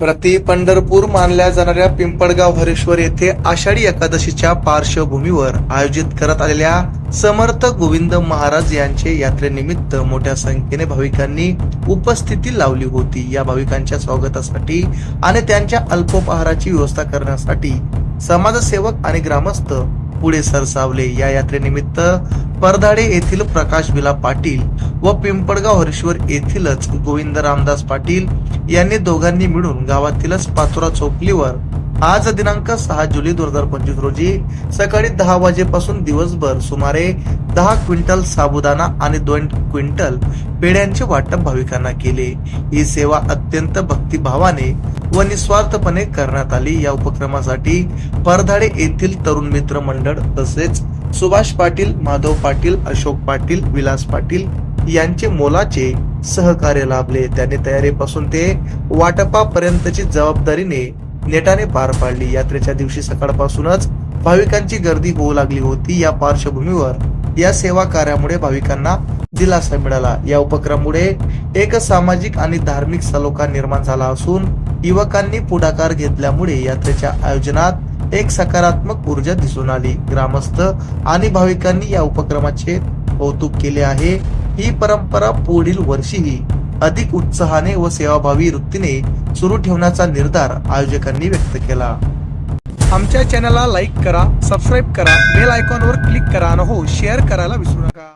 प्रति पंढरपूर मानल्या जाणाऱ्या पिंपळगाव हरेश्वर येथे आषाढी एकादशीच्या पार्श्वभूमीवर आयोजित करत आलेल्या समर्थ गोविंद महाराज यांचे यात्रेनिमित्त मोठ्या संख्येने भाविकांनी उपस्थिती लावली होती. या भाविकांच्या स्वागतासाठी आणि त्यांच्या अल्पोपहाराची व्यवस्था करण्यासाठी समाजसेवक आणि ग्रामस्थ पुढे सरसावले. या यात्रेनिमित्त परधाडे येथील प्रकाश बिला पाटील व पिंपळगाव हरेश्वर येथीलच गोविंद रामदास पाटील यांनी दोघांनी मिळून गावातीलच पाचोरा चौकलीवर आज दिनांक सहा जुलै दोन हजार पंचवीस रोजी सकाळी दहा वाजेपासून दिवसभर सुमारे दहा क्विंटल साबुदाणा आणि दोन क्विंटल पेढ्यांचे वाटप भाविकांना केले. ही सेवा अत्यंत भक्तिभावाने व निस्वार्थपणे करण्यात आली. या उपक्रमासाठी परधाडे येथील तरुण मित्र मंडळ तसेच सुभाष पाटील माधव पाटील अशोक पाटील विलास पाटील यांचे मोलाचे सहकार्य लाभले. त्यांनी तयारीपासून ते वाटपापर्यंतची जबाबदारीने नेटाने पार पाडली. यात्रेच्या दिवशी सकाळपासूनच भाविकांची गर्दी होऊ लागली होती. या पार्श्वभूमीवर या सेवा कार्यामुळे भाविकांना दिलासा मिळाला. या उपक्रमामुळे एक सामाजिक आणि धार्मिक सलोखा निर्माण झाला असून युवकांनी पुढाकार घेतल्यामुळे यात्रेच्या आयोजनात एक सकारात्मक ऊर्जा दिसून आली. ग्रामस्थ आणि भाविकांनी या उपक्रमाचे कौतुक केले आहे. ही परंपरा पुढील वर्षीही अधिक उत्साहाने व सेवाभावी वृत्तीने सुरू ठेवण्याचा निर्धार आयोजकांनी व्यक्त केला. आमच्या चॅनलला लाईक करा सबस्क्राईब करा बेल आयकॉनवर क्लिक करा आणि हो शेअर करायला विसरू नका.